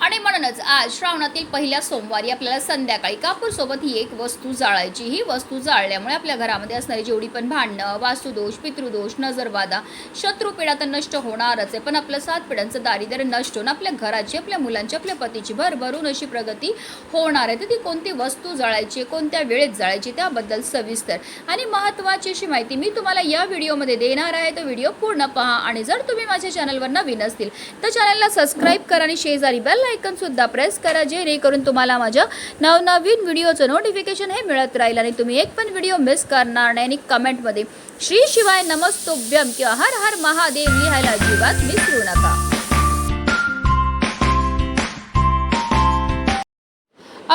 आणि म्हणूनच आज श्रावणातील पहिल्या सोमवारी आपल्याला संध्याकाळी कापूरसोबत ही एक वस्तू जाळायची. ही वस्तू जाळल्यामुळे आपल्या घरामध्ये असणारी जेवढी पण भांडणं वास्तुदोष पितृदोष नजरवादा शत्रुपिढा तर नष्ट होणारच आहे. पण आपलं सात पिढ्यांचं दारिद्र्य नष्ट होऊन आपल्या घराची आपल्या मुलांची आपल्या पतीची भरभरून अशी प्रगती होणार आहे. तर ती कोणती वस्तू जाळायची कोणत्या वेळेत जाळायची त्याबद्दल सविस्तर आणि महत्त्वाची अशी माहिती मी तुम्हाला या व्हिडिओमध्ये देणार आहे. तो व्हिडिओ पूर्ण पहा आणि जर तुम्ही माझ्या चॅनलवर नवीन असतील तर चॅनलला सबस्क्राईब करा आणि शेजारी बेल आयकन सुद्धा प्रेस करा जेणेकरून तुम्हाला माझ्या नवनवीन व्हिडिओचं नोटिफिकेशन हे मिळत राहील आणि तुम्ही एक पण व्हिडिओ मिस करणार नाही. आणि कमेंटमध्ये श्री शिवाय नमस्तोभ्यम किंवा हर हर महादेव लिहायला अजिबात विसरू नका.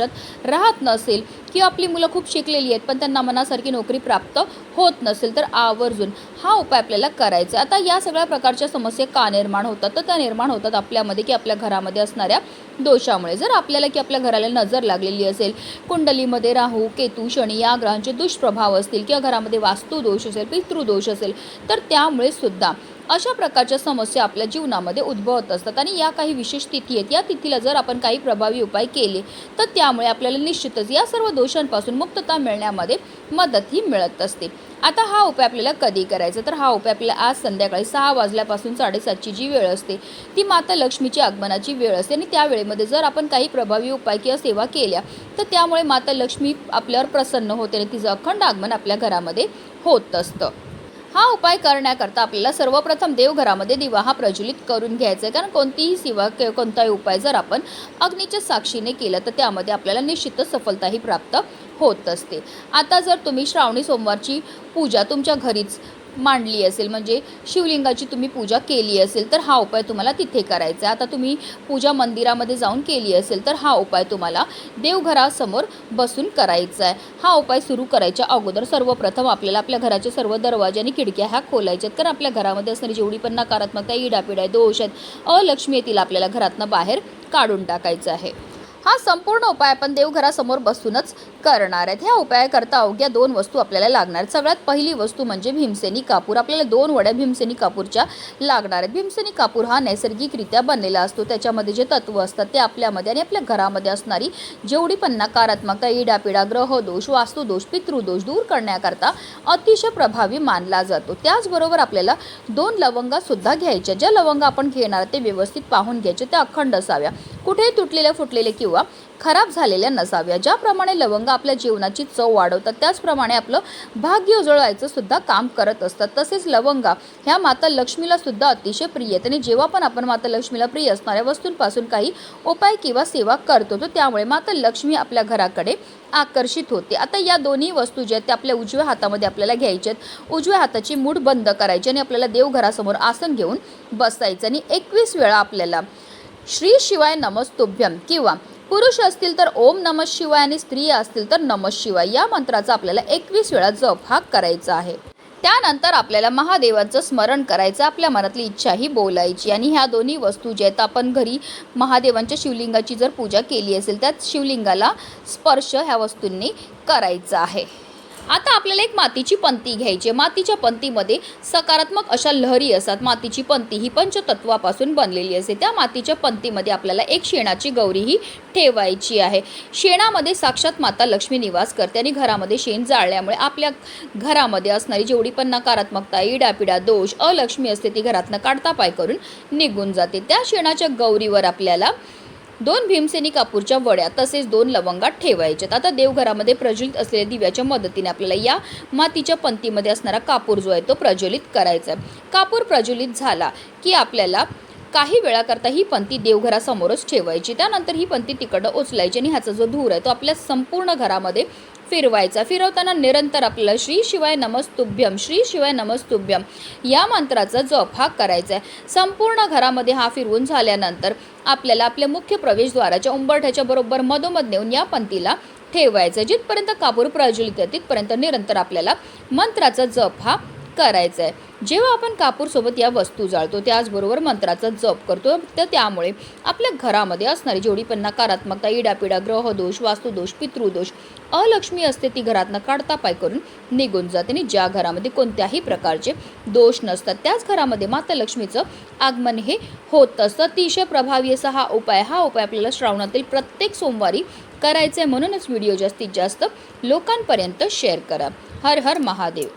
लक्षात राहत नसेल किंवा आपली मुलं खूप शिकलेली आहेत पण त्यांना मनासारखी नोकरी प्राप्त होत नसेल तर आवर्जून हा उपाय आपल्याला करायचा आहे. आता या सगळ्या प्रकारच्या समस्या का निर्माण होतात तर त्या निर्माण होतात आपल्यामध्ये की आपल्या घरामध्ये असणाऱ्या दोषामुळे जर आपल्याला की आपल्या घराला नजर लागलेली असेल कुंडलीमध्ये राहू केतू शनी या ग्रहांचे दुष्प्रभाव असतील किंवा घरामध्ये वास्तुदोष असेल पितृदोष असेल तर त्यामुळे सुद्धा अशा प्रकारच्या समस्या आपल्या जीवनामध्ये उद्भवत असतात आणि या काही विशेष तिथी आहेत. या तिथीला जर आपण काही प्रभावी उपाय केले तर त्यामुळे आपल्याला निश्चितच या सर्व दोषांपासून मुक्तता मिळण्यामध्ये मदत ही मिळत असते. आता हा उपाय आपल्याला कधी करायचा? तर हा उपाय आपल्याला आज संध्याकाळी सहा वाजल्यापासून साडेसातची जी वेळ असते ती माता लक्ष्मीची आगमनाची वेळ असते आणि त्या वेळेमध्ये जर आपण काही प्रभावी उपाय किंवा सेवा केल्या तर त्यामुळे माता लक्ष्मी आपल्यावर प्रसन्न होते आणि तिचं अखंड आगमन आपल्या घरामध्ये होत असतं. हा उपाय करण्याकरता आपल्याला सर्वप्रथम देवघरामध्ये दिवा हा प्रज्वलित करून घ्यायचा आहे. कारण कोणतीही सेवा किंवा कोणताही उपाय जर आपण अग्नीच्या साक्षीने केला तर त्यामध्ये आपल्याला निश्चितच सफलताही प्राप्त होत असते. आता जर तुम्ही श्रावणी सोमवारची पूजा तुमच्या घरीच मांडली असेल. म्हणजे शिवलिंगाची तुम्ही पूजा केली असेल तर हा उपाय तुम्हाला तिथे करायचा आहे. आता तुम्ही पूजा मंदिरामध्ये जाऊन केली असेल तर हा उपाय तुम्हाला देवघरासमोर बसून करायचा आहे. हा उपाय सुरू करायच्या अगोदर सर्वप्रथम आपल्याला आपल्या घराचे सर्व दरवाजे आणि खिडक्या ह्या खोलायच्या आहेत. कारण आपल्या घरामध्ये असणारी जेवढी पण नकारात्मकता इडापिडा आहे दोष आहेत अलक्ष्मी येतील आपल्याला घरातनं बाहेर काढून टाकायचं आहे. हा संपूर्ण उपाय आपण देवघरासमोर बसूनच करणार आहेत. ह्या उपायाकरता अवघ्या दोन वस्तू आपल्याला लागणार आहेत. सगळ्यात पहिली वस्तू म्हणजे भीमसेनी कापूर. आपल्याला दोन वड्या भीमसेनी कापूरच्या लागणार आहेत. भीमसेनी कापूर हा नैसर्गिकरित्या बनलेला असतो. त्याच्यामध्ये जे तत्व असतात ते आपल्यामध्ये आणि आपल्या घरामध्ये असणारी जेवढी पण नकारात्मकता इडापिडा ग्रहदोष वास्तुदोष पितृदोष दूर करण्याकरता अतिशय प्रभावी मानला जातो. त्याचबरोबर आपल्याला दोन लवंगा सुद्धा घ्यायच्या ज्या लवंगा आपण घेणार ते व्यवस्थित पाहून घ्यायचे त्या अखंड असाव्या. कुठेही तुटलेल्या फुटलेले किंवा खराब झालेल्या नसाव्या. ज्याप्रमाणे लवंग आपल्या जीवनाची चव वाढवतात त्याचप्रमाणे आपलं भाग्य उजळवायचं सुद्धा काम करत असतात. तसेच लवंगा ह्या माता लक्ष्मीला सुद्धा अतिशय प्रिय आहेत. आणि जेव्हा पण आपण माता लक्ष्मीला प्रिय असणाऱ्या वस्तूंपासून काही उपाय किंवा सेवा करतो तर त्यामुळे माता लक्ष्मी आपल्या घराकडे आकर्षित होते. आता या दोन्ही वस्तू ज्या आहेत त्या आपल्या उजव्या हातामध्ये आपल्याला घ्यायच्या आहेत. उजव्या हाताची मूठ बंद करायची आणि आपल्याला देवघरासमोर आसन घेऊन बसायचं. आणि एकवीस वेळा आपल्याला श्री शिवाय नमस्तुभ्यम किंवा पुरुष असतील तर ओम नम शिवाय आणि स्त्री असतील तर नम शिवाय. या मंत्राचा आपल्याला एकवीस वेळा जप हा करायचा आहे. त्यानंतर आपल्याला महादेवाचं स्मरण करायचं आपल्या मनातली इच्छाही बोलायची. आणि ह्या दोन्ही वस्तू ज्या आहेत आपण घरी महादेवांच्या शिवलिंगाची जर पूजा केली असेल त्यात शिवलिंगाला स्पर्श ह्या वस्तूंनी करायचा आहे. आता आपल्याला एक मातीची पंती घ्यायची आहे. मातीच्या पंतीमध्ये सकारात्मक अशा लहरी असतात. मातीची पंती ही पंचतत्वापासून बनलेली असते. त्या मातीच्या पंतीमध्ये आपल्याला एक शेणाची गौरीही ठेवायची आहे. शेणामध्ये साक्षात माता लक्ष्मी निवास करते आणि घरामध्ये शेण जाळल्यामुळे आपल्या घरामध्ये असणारी जेवढी पण नकारात्मकता इडापिडा दोष अलक्ष्मी असते ती घरातनं काढता पाय करून निघून जाते. त्या शेणाच्या गौरीवर आपल्याला दोन भीमसेनी कापूरच्या वड्या तसेच दोन लवंगात ठेवायच्यात आता देवघरामध्ये प्रज्वलित असलेल्या दिव्याच्या मदतीने आपल्याला या मातीच्या पंतीमध्ये असणारा कापूर जो आहे तो प्रज्वलित करायचा आहे. कापूर प्रज्वलित झाला की आपल्याला काही वेळाकरता ही पंथी देवघरासमोरच ठेवायची. त्यानंतर ही पंथी तिकडं उचलायची आणि ह्याचा जो धूर आहे तो आपल्या संपूर्ण घरामध्ये फिरवायचा. फिरवताना निरंतर आपल्याला श्री शिवाय नमस्तुभ्यम श्री शिवाय नमस्तुभ्यम या मंत्राचा जप हा करायचा आहे संपूर्ण घरामध्ये हा फिरवून झाल्यानंतर आपल्याला आपल्या मुख्य प्रवेशद्वाराच्या उंबरठ्याच्या बरोबर मधोमध नेऊन या पंथीला ठेवायचं जिथपर्यंत कापूर प्रज्वलित आहे तिथपर्यंत निरंतर आपल्याला मंत्राचा जप हा करायचं आहे जेव्हा आपण कापूरसोबत या वस्तू जाळतो त्याचबरोबर मंत्राचा जप करतो तर त्यामुळे आपल्या घरामध्ये असणारी जेवढी पण नकारात्मकता इडापिडा ग्रहदोष वास्तुदोष पितृदोष अलक्ष्मी असते ती घरातनं काढता पाय करून निघून जाते. आणि ज्या घरामध्ये कोणत्याही प्रकारचे दोष नसतात त्याच घरामध्ये माता लक्ष्मीचं आगमन हे होत असतं. अतिशय प्रभावी असा हा उपाय हा उपाय आपल्याला श्रावणातील प्रत्येक सोमवारी करायचं आहे म्हणूनच व्हिडिओ जास्तीत जास्त लोकांपर्यंत शेअर करा. हर हर महादेव.